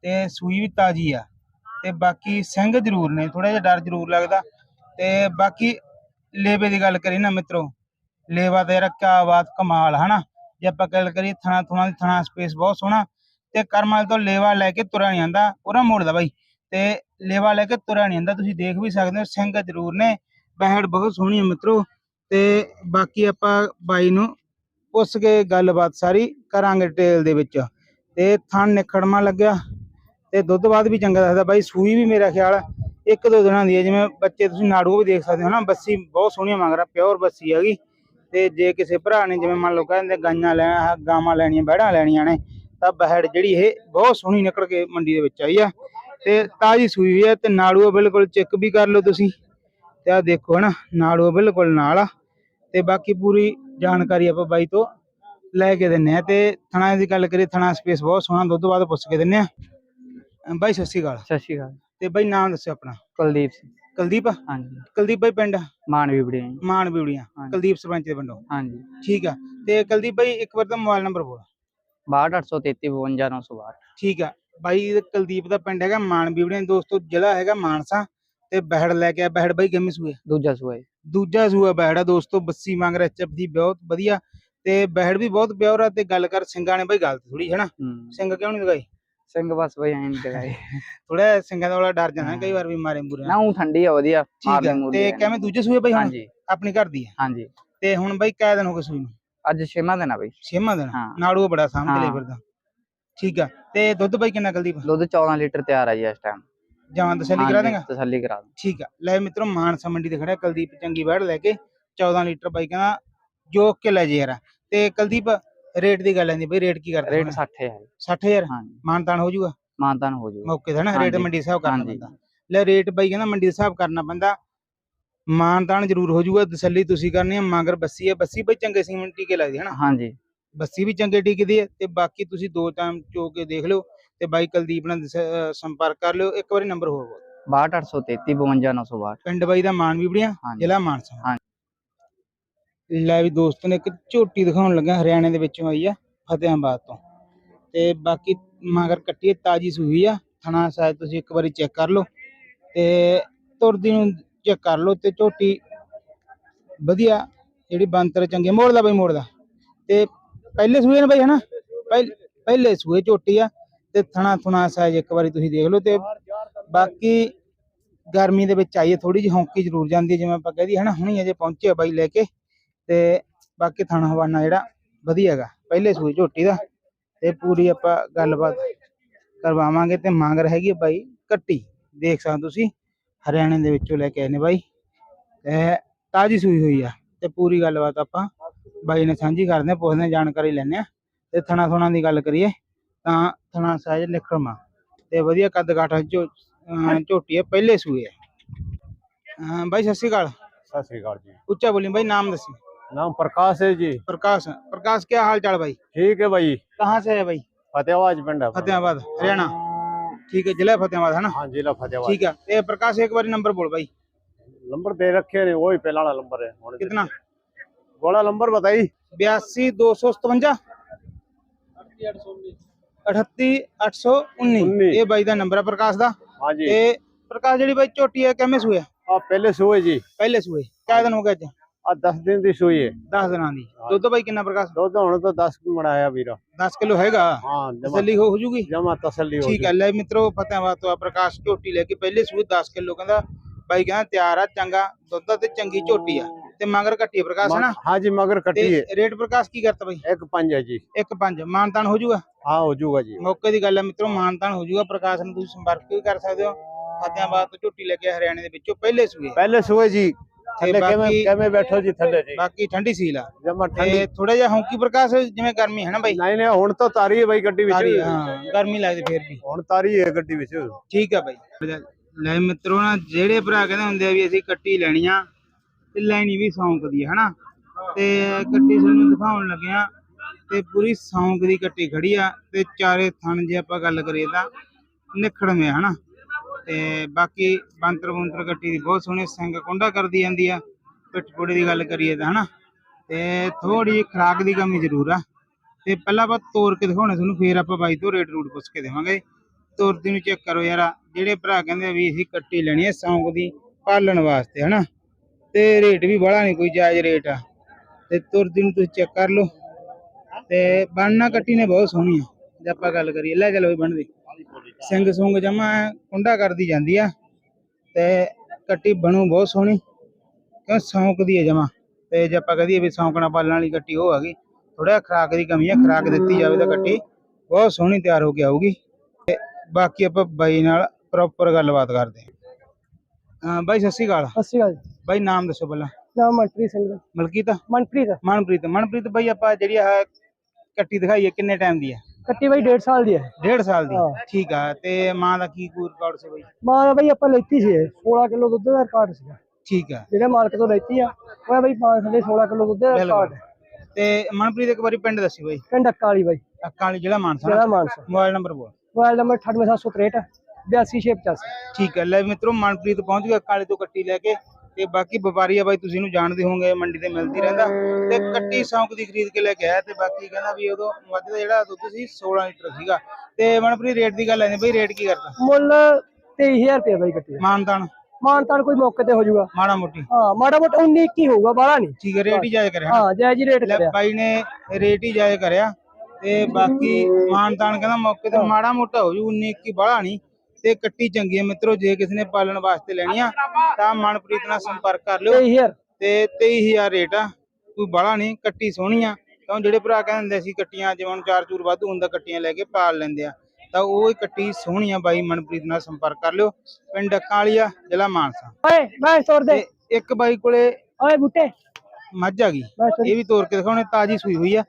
ਤੇ ਸੂਈ ਵੀ ਤਾਜੀ ਆ। ਤੇ ਬਾਕੀ ਸਿੰਘ ਜ਼ਰੂਰ ਨੇ ਥੋੜਾ ਜਿਹਾ ਡਰ ਜ਼ਰੂਰ ਲੱਗਦਾ। ਤੇ ਬਾਕੀ ਲੇਵੇ ਦੀ ਗੱਲ ਕਰੀ ਨਾ ਮਿੱਤਰੋ ਲੇਵਾ ਤੇ ਰੱਖਿਆ ਬਾਤ ਕਮਾਲ ਹਨਾ? ਜੇ ਆਪਾਂ ਗੱਲ ਕਰੀਏ ਥਣਾ ਥੁਣਾ ਦੀ ਥਣਾ ਸਪੇਸ ਬਹੁਤ ਸੋਹਣਾ। ਤੇ ਕਰਮਾਲ ਤੋਂ ਲੇਵਾ ਲੈ ਕੇ ਤੁਰਿਆ ਨਹੀਂ ਆਂਦਾ ਉਹਦਾ ਮੋੜਦਾ ਬਾਈ। ਤੇ ਲੇਵਾ ਲੈ ਕੇ ਤੁਰਿਆ ਨਹੀਂ ਆਂਦਾ ਤੁਸੀਂ ਦੇਖ ਵੀ ਸਕਦੇ ਹੋ, ਸਿੰਘ ਜ਼ਰੂਰ ਨੇ, ਬਹਿੜ ਬਹੁਤ ਸੋਹਣੀ ਹੈ ਮਿੱਤਰੋ। ਤੇ ਬਾਕੀ ਆਪਾਂ ਬਾਈ ਨੂੰ ਪੁੱਛ ਕੇ ਗੱਲਬਾਤ ਸਾਰੀ ਕਰਾਂਗੇ ਡਿਟੇਲ ਦੇ ਵਿੱਚ। ਤੇ ਥਣ ਨਿਖੜਮਾ ਲੱਗਿਆ, ਤੇ ਦੁੱਧ ਬਾਅਦ ਵੀ ਚੰਗਾ ਦੱਸਦਾ ਬਾਈ, ਸੂਈ ਵੀ ਮੇਰਾ ਖਿਆਲ ਇੱਕ ਦੋ ਦਿਨਾਂ ਦੀ ਹੈ ਜਿਵੇਂ ਬੱਚੇ ਤੁਸੀਂ ਨਾੜੂ ਵੀ ਦੇਖ ਸਕਦੇ ਹੋ ਨਾ, ਬੱਸੀ ਬਹੁਤ ਸੋਹਣੀ ਮੰਗ ਰਿਹਾ, ਪਿਓਰ ਬੱਸੀ ਹੈਗੀ। ਤੇ ਜੇ ਕਿਸੇ ਭਰਾ ਨੇ ਜਿਵੇਂ ਮੰਨ ਲਓ ਕਹਿੰਦੇ ਗਾਈਆਂ ਲੈ ਗਾਵਾਂ ਲੈਣੀਆਂ ਬੈੜਾਂ ਲੈਣੀਆਂ ਨੇ ਤਾਂ ਬਹਿੜ ਜਿਹੜੀ ਇਹ ਬਹੁਤ ਸੋਹਣੀ ਨਿਕਲ ਕੇ ਮੰਡੀ ਦੇ ਵਿੱਚ ਆਈ ਆ। ਤੇ ਤਾਜੀ ਸੂਈ ਹੋਈ ਹੈ ਤੇ ਨਾੜੂ ਬਿਲਕੁਲ ਚੈੱਕ ਵੀ ਕਰ ਲਓ ਤੁਸੀਂ। ਤੇ ਆ ਦੇਖੋ ਹਨਾ ਨਾੜੂ ਬਿਲਕੁਲ ਨਾਲ ਆ। ਤੇ ਬਾਕੀ ਪੂਰੀ ਜਾਣਕਾਰੀ ਆਪਾਂ ਬਾਈ ਤੋਂ ਲੈ ਕੇ ਦਿੰਨੇ ਆ। ਤੇ ਥਣਾ ਦੀ ਗੱਲ ਕਰੀਏ ਥਣਾ ਸਪੇਸ ਬਹੁਤ ਸੋਹਣਾ ਦੁੱਧ ਬਾਅਦ ਪੁੱਛ ਕੇ ਦਿੰਨੇ ਆ। ਬਾਈ ਸਤਿ ਸ਼੍ਰੀ ਅਕਾਲ। ਸਤਿ ਸ਼੍ਰੀ ਅਕਾਲ। ਤੇ ਬਾਈ ਨਾਮ ਦੱਸਿਓ ਆਪਣਾ। ਕੁਲਦੀਪ ਸਿੰਘ। ਕੁਲਦੀਪ? ਹਾਂਜੀ। ਕੁਲਦੀਪ ਬਾਈ ਪਿੰਡ? ਮਾਨਵੀ ਬੜੇ ਮਾਨ ਬਿਉੜੀਆਂ ਹਾਂਜੀ। ਕੁਲਦੀਪ ਸਰਪੰਚ ਦੇ ਪਿੰਡੋਂ। ਹਾਂਜੀ। ਠੀਕ ਆ। ਤੇ ਕੁਲਦੀਪ ਬਾਈ ਇੱਕ ਵਾਰ ਤਾਂ ਮੋਬਾਈਲ ਨੰਬਰ ਬੋਲ। 62833 52962 ਠੀਕ ਆ। ਬਾਈ ਕੁਲਦੀਪ ਦਾ ਪਿੰਡ ਹੈਗਾ ਮਾਨ ਬਿਉੜੀਆਂ ਦੋਸਤੋ ਜ਼ਿਲ੍ਹਾ ਹੈਗਾ ਮਾਨਸਾ ਤੇ ਬਹਿੜ ਲੈ ਕੇ ਆ ਬਹਿੜ ਬਾਈ ਕਿੰਮੀ ਸੂਏ। ਦੂਜਾ ਸੂਆ। ਦੂਜਾ ਸੂਆ ਬਹਿੜ ਦੋਸਤੋ ਬੱਸੀ ਮੰਗ ਰਿਹਾ ਚੱਪ ਦੀ ਬਹੁਤ ਵਧੀਆ ਤੇ ਬਹਿੜ ਵੀ ਬਹੁਤ ਪਿਓਰ ਆ ਤੇ ਗੱਲ ਕਰ ਸਿੰਘਾਂ ਨੇ ਬਾਈ ਗੱਲ ਥੋੜੀ ਹੈ ਨਾ ਹੂੰ। ਸਿੰਘ ਕਿਉਂ ਨਹੀਂ ਲਗਾਈ ਸਿੰਘ ਬਸ ਬਈ ਐਂ ਨੀ ਲਗਾਏ। ਥੋੜਾ ਸਿੰਘਾਂ ਦਾ ਵਾਲਾ ਡਰ ਜਾਂਦਾ ਕਈ ਵਾਰ ਵੀ ਮਾਰੇ ਮੂਰੇ। ਨਾ ਉਹ ਠੰਡੀ ਆ ਵਧੀਆ। ਮਾਰਨੀ ਮੂਰਨੀ ਤੇ। ਕਿਵੇਂ ਦੂਜੇ ਸੂਏ ਬਾਈ ਹਾਂਜੀ। ਆਪਣੀ ਘਰ ਦੀ ਹੈ ਹਾਂਜੀ। ਤੇ ਹੁਣ ਬਾਈ ਕਾਇ ਦਿਨ ਹੋ ਗਏ ਸੂਈ ਨੂੰ? ਅੱਜ ਛੇਵਾਂ ਦਿਨ ਆ ਬਈ। ਛੇਵਾਂ ਦਿਨ? ਹਾਂ। ਨਾੜੂ ਬੜਾ ਸਾਹਮਣੇ ਲਈ ਹਾਂ। ਫਿਰਦਾ। ਠੀਕ ਆ। ਤੇ ਦੁੱਧ ਬਾਈ ਕਿੰਨਾ ਕੁਲਦੀਪ ਦੁੱਧ 14 ਲੀਟਰ ਤਿਆਰ ਆ ਜੀ ਇਸ ਟਾਈਮ ਜਵਾਂ ਤਸੱਲੀ ਕਰਾ ਦੇਗਾ? ਤਸੱਲੀ ਕਰਾ ਦੂੰ ਠੀਕ ਆ। ਲੈ ਮਿੱਤਰੋ ਮਾਨਸਾ ਮੰਡੀ ਤੇ ਖੜਾ ਕੁਲਦੀਪ ਚੰਗੀ ਬੈੜ ਲੈ ਕੇ 14 ਲੀਟਰ ਬਾਈ ਕਹਿੰਦਾ ਜੋਕ ਕੇ ਲੈ ਜੇ ਯਾਰ। ਤੇ ਕੁਲਦੀਪ ਰੇਟ ਦੀ ਗੱਲ ਆਂਦੀ ਬਈ ਰੇਟ ਕੀ ਕਰਦਾ ਰੇਟ 60 ਹੈ 60000 ਹਾਂਜੀ। ਮਾਨਤਾਨ ਹੋ ਜਾਊਗਾ? ਮਾਨਤਾਨ ਹੋ ਜਾਊਗਾ। ਮੌਕੇ ਤੇ ਨਾ ਰੇਟ ਹਾਂਜੀ, ਮੰਡੀ ਦੇ ਹਿਸਾਬ ਕਰਨਾ ਹਾਂਜੀ। ਪੈਂਦਾ। ਲੈ ਰੇਟ ਬਾਈ ਕਹਿੰਦਾ ਮੰਡੀ ਦੇ ਹਿਸਾਬ ਕਰਨਾ ਪੈਂਦਾ। ਮਾਨਤਾਨ ਜ਼ਰੂਰ ਹੋ ਜਾਊਗਾ ਤਸੱਲੀ ਤੁਸੀਂ ਕਰਨੀ ਹੈ ਮਗਰ ਬੱਸੀ ਹੈ ਬੱਸੀ ਬਈ ਚੰਗੇ ਸੀਮੈਂਟ ਟੀਕੇ ਲੱਗਦੇ ਹਨਾ ਹਾਂਜੀ। ਬੱਸੀ ਵੀ ਚੰਗੇ ਟੀਕੇ ਦੀ ਹੈ ਤੇ ਬਾਕੀ ਤੁਸੀਂ ਦੋ ਟਾਈਮ ਚੋ ਕੇ ਦੇਖ ਲਿਓ ਤੇ ਬਾਈ ਕੁਲਦੀਪ ਨਾਲ ਦਸ- ਅਹ ਸੰਪਰਕ ਕਰ ਲਿਓ ਇੱਕ ਵਾਰੀ ਨੰਬਰ ਹੋਰ ਬੋਲ। 62833 52962 ਪਿੰਡ ਬਾਈ ਦਾ ਮਾਨ ਬੀਬੜੀਆਂ ਹਾਂਜੀ। ਜ਼ਿਲ੍ਹਾ ਮਾਨਸਾ ਹਾਂਜੀ। ਲੈ ਵੀ ਦੋਸਤੋ ਨੇ ਇੱਕ ਝੋਟੀ ਦਿਖਾਉਣ ਲੱਗਾ ਹਰਿਆਣੇ ਦੇ ਵਿੱਚੋਂ ਆਈ ਆ ਫਤਿਆਬਾਦ ਤੋਂ। ਤੇ ਬਾਕੀ ਮਗਰ ਕੱਟੀ ਤਾਜੀ ਸੂਈ ਆ ਥਣਾ ਸ਼ਾਇਦ ਤੁਸੀਂ ਇੱਕ ਵਾਰੀ ਚੈੱਕ ਕਰ ਲਓ। ਤੇ ਤੁਰਦੀ ਨੂੰ ਚੈੱਕ ਕਰ ਲਓ ਤੇ ਝੋਟੀ ਵਧੀਆ, ਜਿਹੜੀ ਬੰਤਰ ਚੰਗੇ ਮੋੜਦਾ ਬਈ, ਮੋੜਦਾ। ਤੇ ਪਹਿਲੇ ਸੂਏ ਨੇ ਬਈ, ਹਨਾ? ਪਹਿ- ਪਹਿਲੇ ਸੂਏ ਝੋਟੀ ਆ, ਤੇ ਥਣਾ ਥੁਣਾ ਸਾਈਜ਼ ਇੱਕ ਵਾਰੀ ਤੁਸੀਂ ਦੇਖ ਲਓ ਤੇ ਬਾਕੀ ਗਰਮੀ ਦੇ ਵਿੱਚ ਆਈਏ ਥੋੜੀ ਜਿਹੀ ਹੌਂਕੀ ਜ਼ਰੂਰ ਜਾਂਦੀ ਹੈ ਜਿਵੇਂ ਆਪਾਂ ਕਹਦੀ ਹਨਾ? ਹੁਣੀ ਅਜੇ ਪਹੁੰਚੇ ਆ ਬਾਈ ਲੈ ਕੇ, ਤੇ ਬਾਕੀ ਥਣ ਹਵਾਨਾ ਜਿਹੜਾ ਵਧੀਆ ਹੈਗਾ, ਪਹਿਲੇ ਸੂਈ ਝੋਟੀ ਦਾ, ਤੇ ਪੂਰੀ ਆਪਾਂ ਗੱਲਬਾਤ ਕਰਵਾਵਾਂਗੇ ਤੇ ਮੰਗ ਹੈਗੀ ਹੈ ਬਾਈ, ਕੱਟੀ, ਦੇਖ ਸਕਦੇ ਤੁਸੀਂ। ਹਰਿਆਣੇ ਦੇ ਵਿੱਚੋਂ ਲੈ ਕੇ ਆਏ ਨੇ ਬਾਈ ਤੇ ਤਾਜੀ ਸੂਈ ਹੋਈ ਆ ਤੇ ਪੂਰੀ ਗੱਲਬਾਤ ਆਪਾਂ ਬਾਈ ਨੇ ਸਾਂਝੀ ਕਰਦੇ ਹਾਂ ਪੁੱਛਦੇ ਹਾਂ ਜਾਣਕਾਰੀ ਲੈਣੇ ਆ ਤੇ ਥਣਾ ਥੁਣਾ ਦੀ ਗੱਲ ਕਰੀਏ ਤਾਂ ਥਣਾ ਸਾਈਜ਼ ਨਿਕਲਮਾ ਤੇ ਵਧੀਆ ਕੱਦ ਕਾਠਾ ਝੋ ਅਹ ਝੋਟੀ ਹੈ ਪਹਿਲੇ ਸੂਏ ਹੈ ਹਾਂ ਬਾਈ ਸਤਿ ਸ਼੍ਰੀ ਅਕਾਲ सत श्रीकाल जी ਉੱਚਾ ਬੋਲੀ ਬਾਈ ਨਾਮ दसी नाम प्रकाश है जी प्रकाश प्रकाश क्या हाल चाल भाई ठीक है भाई कहाँ से है भाई फतेहाबाद पिंड है अपना। फतेहाबाद हरियाणा ठीक है जिला फतेहाबाद है ना? हाँ जिला फतेहाबाद। ठीक है। ये प्रकाश एक बार नंबर बोल भाई। नंबर दे रखे ने वही पहला वाला नंबर है कितना? वाला नंबर बताई। बयासी दो सौ सतवंजा अठत्ती अठ सौ उन्नी उन्नी। ये भाई का नंबर है प्रकाश दा। हाँ जी। ते प्रकाश जी भाई झोटी है किमें सूए पहले सोए जी। पहले सूए क्या दिन हो गया ਆ 10 ਦਿਨ ਦੀ ਸੂਈ ਹੈ 10 ਦਿਨਾਂ ਦੀ। ਦੁੱਧ ਬਾਈ ਕਿੰਨਾ ਪ੍ਰਕਾਸ਼? ਦੁੱਧ ਹੁਣ ਤਾਂ 10 ਕਿਲੋ ਮੜਾਇਆ ਵੀਰਾ। 10 ਕਿਲੋ ਹੈਗਾ? ਹਾਂ ਤਸੱਲੀ ਹੋ ਜੂਗੀ? ਜਮਾ ਹੋ ਠੀਕ ਹੈ ਲੈ ਮਿੱਤਰੋ ਫਤਿਆਵਾ ਤੋਂ ਪ੍ਰਕਾਸ਼ ਝੋਟੀ ਲੈ ਕੇ ਪਹਿਲੇ ਸੂਈ 10 ਕਿਲੋ ਕਹਿੰਦਾ ਬਾਈ ਕਹਿੰਦਾ ਤਿਆਰ ਆ ਚੰਗਾ ਦੁੱਧ ਤੇ ਚੰਗੀ ਝੋਟੀ ਆ। ਤੇ ਮਗਰ ਘੱਟੀ ਪ੍ਰਕਾਸ਼ ਹੈ ਨਾ? ਹਾਂਜੀ ਮਗਰ ਘੱਟੀ ਹੈ ਰੇਟ ਪ੍ਰਕਾਸ਼ ਕੀ ਕਰਤਾ ਬਾਈ? 1.5 ਹੈ ਜੀ। 1.5 ਮਾਨਤਾਨ ਹੋ ਜੂਗਾ? ਹਾਂ ਹੋ ਜੂਗਾ ਜੀ। ਮੌਕੇ ਦੀ ਗੱਲ ਹੈ ਮਿੱਤਰੋ ਮਾਨਤਾਨ ਹੋ ਜੂਗਾ। ਪ੍ਰਕਾਸ਼ ਨੂੰ ਤੁਸੀਂ ਸੰਪਰਕ ਵੀ ਕਰ ਸਕਦੇ ਹੋ। ਫਤਿਆਬਾਦ ਤੋਂ ਝੋਟੀ ਲੈ ਕੇ ਹਰਿਆਣੇ ਦੇ ਵਿੱਚੋਂ ਪਹਿਲੇ ਸੂਏ। ਪਹਿਲੇ ਸੂਏ ਜੀ। ਤੇ ਬਾਕੀ ਕਿਵੇਂ ਬੈਠੋ ਜੀ ਥੱਲੇ ਜੀ? ਬਾਕੀ ਠੰਡੀ ਸੀਲ ਆ। ਜਮਾ ਠੰਡੀ। ਥੋੜਾ ਜਿਹਾ ਹੌਂਕੀ ਪ੍ਰਕਾਸ਼ ਜਿਵੇਂ ਗਰਮੀ ਹੈ ਨਾ ਬਾਈ? ਨਹੀਂ ਨਹੀਂ ਹੁਣ ਤਾਂ ਤਾਰੀ ਹੈ ਬਾਈ ਗੱਡੀ ਵਿੱਚ। ਹਾਂ ਗਰਮੀ ਲੱਗਦੀ ਫੇਰ ਵੀ। ਹੁਣ ਤਾਰੀ ਹੈ ਗੱਡੀ ਵਿੱਚ। ਠੀਕ ਆ ਬਾਈ। ਲੈ ਮਿੱਤਰੋ ਨਾ ਜਿਹੜੇ ਭਰਾ ਕਹਿੰਦੇ ਹੁੰਦੇ ਆ ਵੀ ਅਸੀਂ ਕੱਟੀ ਲੈਣੀ ਆ ਤੇ ਲੈਣੀ ਵੀ ਸੌਂਕ ਦੀ ਹੈ ਨਾ ਤੇ ਕੱਟੀ ਸਾਨੂੰ ਦਿਖਾਉਣ ਲੱਗੇ ਆ ਤੇ ਪੂਰੀ ਸੌਂਕ ਦੀ ਕੱਟੀ ਖੜੀ ਆ ਤੇ ਚਾਰੇ ਥਣ ਜੇ ਆਪਾਂ ਗੱਲ ਕਰੀਏ ਤਾਂ ਨਿਖੜਵੇਂ ਹਨਾ? ਤੇ ਬਾਕੀ ਬੰਤਰ ਬੰਤਰ ਕੱਟੀ ਦੀ ਬਹੁਤ ਸੋਹਣੀ ਸਿੰਘ ਕੁੰਡਾ ਕਰਦੀ ਜਾਂਦੀ ਆ। ਪਿੱਠ ਪੁੜੇ ਦੀ ਗੱਲ ਕਰੀਏ ਤਾਂ, ਹਨਾ? ਤੇ ਥੋੜੀ ਜਿਹੀ ਖਰਾਕ ਦੀ ਕਮੀ ਜ਼ਰੂਰ ਆ। ਤੇ ਪਹਿਲਾਂ ਆਪਾਂ ਤੋਰ ਕੇ ਦਿਖਾਉਣੇ ਤੁਹਾਨੂੰ, ਫੇਰ ਆਪਾਂ ਬਾਈ ਤੋਂ ਰੇਟ ਰੂਟ ਪੁੱਛ ਕੇ ਦੇਵਾਂਗੇ। ਤੁਰਦੀ ਨੂੰ ਚੈੱਕ ਕਰੋ ਯਾਰ, ਜਿਹੜੇ ਭਰਾ ਕਹਿੰਦੇ ਆ ਵੀ ਅਸੀਂ ਕੱਟੀ ਲੈਣੀ ਹੈ ਸੌਂਕ ਦੀ ਪਾਲਣ ਵਾਸਤੇ, ਹਨਾ? ਤੇ ਰੇਟ ਵੀ ਬੜਾ ਨਹੀਂ ਕੋਈ ਜਾਇਜ਼ ਰੇਟ ਆ। ਤੇ ਤੁਰਦੀ ਨੂੰ ਤੁਸੀਂ ਚੈੱਕ ਕਰ ਲਓ। ਤੇ ਬਣਨਾ ਕੱਟੀ ਨੇ ਬਹੁਤ ਸੋਹਣੀ ਆ। ਜੇ ਆਪਾਂ ਗੱਲ ਕਰੀਏ, ਲੈ ਚੱਲ ਵੀ ਬਣਦੀ। ਸਿੰਘ ਸੁੰਗ ਜਮਾ ਕੁੰਡਾ ਕਰਦੀ ਜਾਂਦੀ ਆ ਤੇ ਕੱਟੀ ਬਣੂ ਬਹੁਤ ਸੋਹਣੀ ਕਿਉਂ ਸੌਂਕ ਦੀ ਹੈ ਜਮਾ। ਤੇ ਜੇ ਆਪਾਂ ਕਹਦੀਏ ਵੀ ਸੌਂਕਣਾ ਪਾਲਣ ਵਾਲੀ ਕੱਟੀ ਉਹ ਹੈਗੀ ਥੋੜਾ ਖਰਾਕ ਦੀ ਕਮੀ ਆ ਖਰਾਕ ਦਿੱਤੀ ਜਾਵੇ ਤਾਂ ਕੱਟੀ ਬਹੁਤ ਸੋਹਣੀ ਤਿਆਰ ਹੋ ਕੇ ਆਊਗੀ। ਤੇ ਬਾਕੀ ਆਪਾਂ ਬਾਈ ਨਾਲ ਪ੍ਰੋਪਰ ਗੱਲਬਾਤ ਕਰਦੇ ਹਾਂ ਬਾਈ ਸਤਿ ਸ਼੍ਰੀ ਅਕਾਲ। ਸਤਿ ਸ਼੍ਰੀ ਅਕਾਲ। ਬਾਈ ਨਾਮ ਦੱਸੋ ਪਹਿਲਾਂ। ਨਾਮ ਮਨਪ੍ਰੀਤ ਸਿੰਘ ਦਾ। ਮਲਕੀਤ? ਮਨਪ੍ਰੀਤ। ਮਨਪ੍ਰੀਤ। ਮਨਪ੍ਰੀਤ ਬਾਈ ਆਪਾਂ ਜਿਹੜੀ ਆ ਕੱਟੀ ਦਿਖਾਈ ਹੈ ਕਿੰਨੇ ਟਾਈਮ ਦੀ ਹੈ ਕੱਟੀ ਬਾਈ 1.5 ਸਾਲ ਦੀ ਹੈ। ਡੇਢ ਸਾਲ ਦੀ। ਹਾਂ। ਠੀਕ ਆ ਤੇ ਮਾਂ ਦਾ ਕੀ ਕੂਰ ਰਿਕਾਰਡ ਸੀ ਬਾਈ? ਮਾਂ ਦਾ ਬਾਈ ਆਪਾਂ ਲੈਤੀ ਸੀ ਇਹ, 16 ਕਿਲੋ ਦੁੱਧ ਦਾ ਰਿਕਾਰਡ ਸੀਗਾ। ਠੀਕ ਆ। ਜਿਹੜੇ ਮਾਲਕ ਤੋਂ ਲੈਤੀ ਆ ਉਹ ਹੈ ਬਾਈ ਪਾਂ ਥੱਲੇ 16 ਕਿਲੋ ਦੁੱਧ ਦਾ ਰਿਕਾਰਡ ਤੇ ਮਨਪ੍ਰੀਤ ਇੱਕ ਵਾਰੀ ਪਿੰਡ ਦੱਸੀ ਬਾਈ। ਪਿੰਡ ਅੱਕਾ ਵਾਲੀ ਬਾਈ। ਅੱਕਾਂ ਵਾਲੀ ਜ਼ਿਲ੍ਹਾ ਮਾਨਸਾ। ਜਿਹੜਾ ਮਾਨਸਾ। ਮੋਬਾਈਲ ਨੰਬਰ ਬੋਲ। ਮੋਬਾਈਲ ਨੰਬਰ 98763 82685 ਠੀਕ ਹੈ ਲੈ ਮਿੱਤਰੋ ਮਨਪ੍ਰੀਤ ਪਹੁੰਚ ਗਿਆ ਕਾਲੇ ਤੋਂ ਕੱਟੀ ਲੈ ਕੇ। ਤੇ ਬਾਕੀ ਵਪਾਰੀ ਆ ਬਾਈ ਤੁਸੀਂ ਇਹਨੂੰ ਜਾਣਦੇ ਹੋਵੋਗੇ ਮੰਡੀ ਤੇ ਮਿਲਦੀ ਰਹਿੰਦਾ। ਤੇ ਕੱਟੀ ਸੌਂਕ ਦੀ ਖਰੀਦ ਕੇ ਲੈ ਕੇ ਆਇਆ ਤੇ ਬਾਕੀ ਕਹਿੰਦਾ ਵੀ ਉਦੋਂ ਮੱਝ ਦਾ ਜਿਹੜਾ ਦੁੱਧ ਸੀ 16 ਲੀਟਰ ਸੀਗਾ। ਤੇ ਮਨਪ੍ਰੀਤ ਰੇਟ ਦੀ ਗੱਲ ਆਂਦੀ ਬਈ ਰੇਟ ਕੀ ਕਰਦਾ? ਮੁੱਲ 23000 ਰੁਪਏ ਬਾਈ ਕੱਟੀ ਦਾ। ਮਾਨਤਾਨ। ਮਾਨਤਾਨ ਕੋਈ ਮੌਕੇ ਤੇ ਹੋ ਜਾਊਗਾ। ਮਾੜਾ ਮੋਟੀ। ਹਾਂ ਮਾੜਾ ਮੋਟਾ 19 21 ਹੋਊਗਾ ਬਾਹਲਾ ਨਹੀਂ। ਠੀਕ ਹੈ ਰੇਟ ਹੀ ਜਾਇਜ਼ ਕਰਿਆ। ਹਾਂ ਜਾਇਜ਼ ਹੀ ਰੇਟ ਲੈ ਕਰਿਆ। ਬਾਈ ਨੇ ਰੇਟ ਹੀ ਜਾਇਜ਼ ਕਰਿਆ। ਤੇ ਬਾਕੀ ਮਾਨਤਾਨ ਕਹਿੰਦਾ ਮੌਕੇ ਤੇ ਮਾੜਾ ਮੋਟਾ ਹੋ ਜੂ 19 21 ਬਾਹਲਾ ਨਹੀਂ। ਤੇ ਕੱਟੀ ਚੰਗੀ ਹੈ ਮਿੱਤਰੋ ਜੇ ਕਿਸੇ ਨੇ ਪਾਲਣ ਵਾਸਤੇ ਲੈਣੀ ਆ ਤਾਂ ਮਨਪ੍ਰੀਤ ਨਾਲ ਸੰਪਰਕ ਕਰ ਲਿਓ। 23000 ਤੇ 23000 ਰੇਟ ਆ। ਕੋਈ ਬਾਹਲਾ ਨਹੀਂ ਕੱਟੀ ਸੋਹਣੀ ਆ। ਕਿਉਂ ਜਿਹੜੇ ਭਰਾ ਕਹਿੰਦੇ ਹੁੰਦੇ ਸੀ ਕੱਟੀਆਂ ਜਿਵੇਂ ਹੁਣ ਚਾਰ ਚੂਰ ਵਾਧੂ ਹੁੰਦਾ ਕੱਟੀਆਂ ਲੈ ਕੇ ਪਾਲ ਲੈਂਦੇ ਆ। ਤਾਂ ਉਹ ਕੱਟੀ ਸੋਹਣੀ ਆ ਬਾਈ ਮਨਪ੍ਰੀਤ ਨਾਲ ਸੰਪਰਕ ਕਰ ਲਿਓ। ਪਿੰਡ ਡੱਕਾਂ ਜ਼ਿਲ੍ਹਾ ਮਾਨਸਾ। ਓਏ ਮੈਂ ਤੋੜ ਦੇ। ਤੇ ਇੱਕ ਬਾਈ ਕੋਲੇ ਓਏ ਬੁੱਟੇ। ਮੱਝ ਆ ਗਈ। ਇਹ ਵੀ ਤੋਰ ਕੇ ਦਿਖਾਉਣੇ ਤਾਜੀ ਸੂਈ ਹੋਈ ਆ।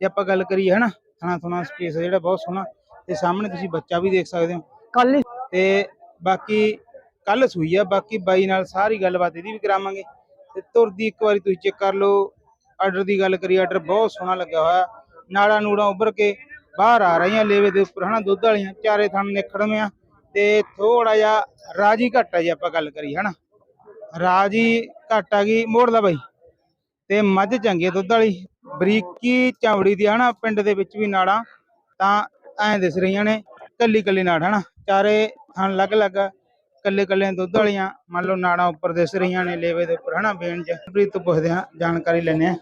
ਜੇ ਆਪਾਂ ਗੱਲ ਕਰੀਏ ਹਨਾ ਥਣਾ ਥਣਾ ਸਪੇਸ ਜਿਹੜਾ ਬਹੁਤ ਸੋਹਣਾ। ਤੇ ਸਾਹਮਣੇ ਤੁਸੀਂ ਬੱਚਾ ਵੀ ਦੇਖ ਸਕਦੇ ਹੋ। ਕੱਲ ਤੇ ਬਾਕੀ ਕੱਲ ਸੂਈ ਆ, ਬਾਕੀ ਬਾਈ ਨਾਲ ਸਾਰੀ ਗੱਲਬਾਤ ਇਹਦੀ ਵੀ ਕਰਾਵਾਂਗੇ। ਤੇ ਤੁਰਦੀ ਇੱਕ ਵਾਰੀ ਤੁਸੀਂ ਚੈੱਕ ਕਰ ਲਓ ਆਰਡਰ ਦੀ ਗੱਲ ਕਰੀਏ ਆਰਡਰ ਬਹੁਤ ਸੋਹਣਾ ਲੱਗਿਆ ਹੋਇਆ। ਨਾੜਾ ਨੂੜਾ ਉੱਭਰ ਕੇ ਬਾਹਰ ਆ ਰਹੀਆਂ ਲੇਵੇ ਦੇ ਉੱਪਰ, ਹਨਾ, ਦੁੱਧ ਵਾਲੀਆਂ, ਚਾਰੇ ਥਣ ਨਿਖੜਵੇਂ ਆ। ਤੇ ਥੋੜਾ ਜਿਹਾ ਰਾਜੀ ਘੱਟ ਆ ਜੇ ਆਪਾਂ ਗੱਲ ਕਰੀਏ, ਹਨਾ। ਰਾਜੀ ਘੱਟ ਆ ਗਈ ਮੋੜ ਦਾ ਬਾਈ। ਤੇ ਮੱਝ ਚੰਗੀ ਆ ਦੁੱਧ ਵਾਲੀ। ਬਰੀਕੀ ਚਮੜੀ ਦੀ ਹਨਾ, ਪਿੰਡ ਦੇ ਵਿੱਚ ਵੀ ਨਾੜਾਂ। ਤਾਂ ਐਂ ਦਿਸ ਰਹੀਆਂ ਨੇ ਕੱਲੀ ਕੱਲੀ ਨਾੜ, ਹਨਾ। ਚਾਰੇ ਥਣ ਲੱਗ ਲੱਗ ਕੱਲੇ ਕੱਲੇ ਦੁੱਧ ਵਾਲੀਆਂ ਮੰਨ ਲਓ ਨਾੜਾਂ ਉੱਪਰ ਦਿਸ ਰਹੀਆਂ ਨੇ ਲੇਵੇ ਦੇ ਉੱਪਰ ਹਨਾ ਬੇਨ ਚ। ਮਨਪ੍ਰੀਤ ਤੋਂ ਪੁੱਛਦੇ ਆ ਜਾਣਕਾਰੀ ਲੈਣੇ ਆ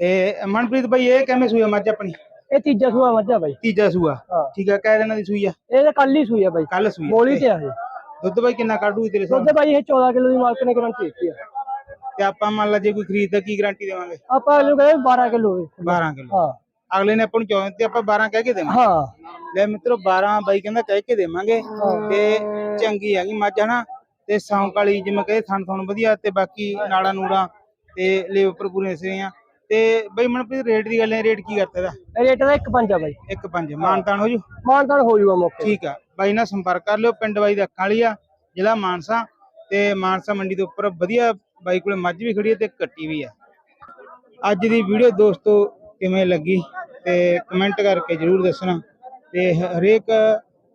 ਤੇ ਮਨਪ੍ਰੀਤ ਬਾਈ ਇਹ ਕਿਵੇਂ ਸੂਈ ਆ ਮੱਝ ਆਪਣੀ? ਇਹ ਤੀਜਾ ਸੂਆ ਮੱਝਾ ਬਾਈ। ਤੀਜਾ ਸੂਆ। ਠੀਕ ਆ ਕਹਿ ਦਿਨਾਂ ਦੀ ਸੂਈ ਆ? ਇਹ ਤਾਂ ਕੱਲ ਹੀ ਸੂਈ ਆ ਬਾਈ। ਕੱਲ ਸੂਈ ਬੋਲੀ ਤੇ ਆ ਇਹ। ਦੁੱਧ ਬਾਈ ਕਿੰਨਾ ਕੱਢੂ ਤੇਰੇ ਸਾਹਮਣੇ ਦੁੱਧ ਬਾਈ ਇਹ 14 ਕਿਲੋ ਦੀ ਮਾਲਕ ਨੇ ਗਰੰਟੀ ਦਿੱਤੀ ਆ। ਤੇ ਆਪਾਂ ਮੰਨ ਲਾ ਜੇ ਕੋਈ ਖਰੀਦਦਾ ਕੀ ਗਾਰੰਟੀ ਦੇਵਾਂਗੇ? ਆਪਾਂ ਇਹਨੂੰ ਕਹਿੰਦੇ 12 ਕਿਲੋ ਹੋਵੇ 12 ਕਿਲੋ। ਹਾਂ। ਅਗਲੇ ਨੇ ਆਪਾਂ ਨੂੰ 14 ਤੇ ਆਪਾਂ 12 ਕਹਿ ਕੇ ਦੇਵਾਂਗੇ। ਹਾਂ। ਲੈ ਮਿੱਤਰੋ 12 ਬਾਈ ਕਹਿੰਦਾ ਕਹਿ ਕੇ ਦੇਵਾਂਗੇ। ਤੇ ਚੰਗੀ ਹੈਗੀ ਮੱਝ ਹਨਾ? ਤੇ ਸੌਂਕ ਵਾਲੀ ਜਿਵੇਂ ਕਹੇ ਥਣ ਥਣ ਵਧੀਆ ਤੇ ਬਾਕੀ ਨਾੜਾ ਨੂੜਾ ਤੇ ਲੇਵ ਉੱਪਰ ਪੂਰੇ ਸਿਰੇ ਆ। ਤੇ ਬਈ ਮਨਪ੍ਰੀਤ ਰੇਟ ਦੀ ਗੱਲ ਹੈ ਰੇਟ ਕੀ ਕਰਤਾ ਇਹ ਰੇਟ ਦਾ 1.5 ਆ ਬਾਈ। 1.5 ਮਾਨਤਾਨ ਹੋ ਜੂ? ਮਾਨਤਾਨ ਹੋ ਜਾਊਗਾ ਮੌਕੇ ਠੀਕ ਆ। ਬਾਈ ਨਾਲ ਸੰਪਰਕ ਕਰ ਲਿਓ ਪਿੰਡ ਬਾਈ ਦੇ ਅੱਖਾਂ ਵਾਲੀ ਆ ਜ਼ਿਲ੍ਹਾ ਮਾਨਸਾ। ਤੇ ਮਾਨਸਾ ਮੰਡੀ ਦੇ ਉੱਪਰ ਵਧੀਆ ਬਾਈ ਕੋਲੇ ਮੱਝ ਵੀ ਖੜੀ ਹੈ ਤੇ ਕੱਟੀ ਵੀ ਆ। ਅੱਜ ਦੀ ਵੀਡੀਓ ਦੋਸਤੋ ਕਿਵੇਂ ਲੱਗੀ ਤੇ ਕਮੈਂਟ ਕਰਕੇ ਜਰੂਰ ਦੱਸਣਾ। ਤੇ ਹਰੇਕ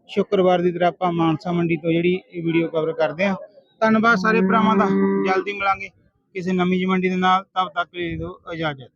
ਸ਼ੁੱਕਰਵਾਰ ਦੀ ਤਰ੍ਹਾਂ ਆਪਾਂ ਮਾਨਸਾ ਮੰਡੀ ਤੋਂ ਜਿਹੜੀ ਇਹ ਵੀਡੀਓ ਕਵਰ ਕਰਦੇ ਆ ਧੰਨਵਾਦ ਸਾਰੇ ਭਰਾਵਾਂ ਦਾ। ਜਲਦੀ ਮਿਲਾਂਗੇ। ਕਿਸੇ ਨਵੀਂ ਜਿਹੀ ਮੰਡੀ ਦੇ ਨਾਲ ਤਬ ਤੱਕ ਲਈ ਦਿਓ ਇਜਾਜ਼ਤ।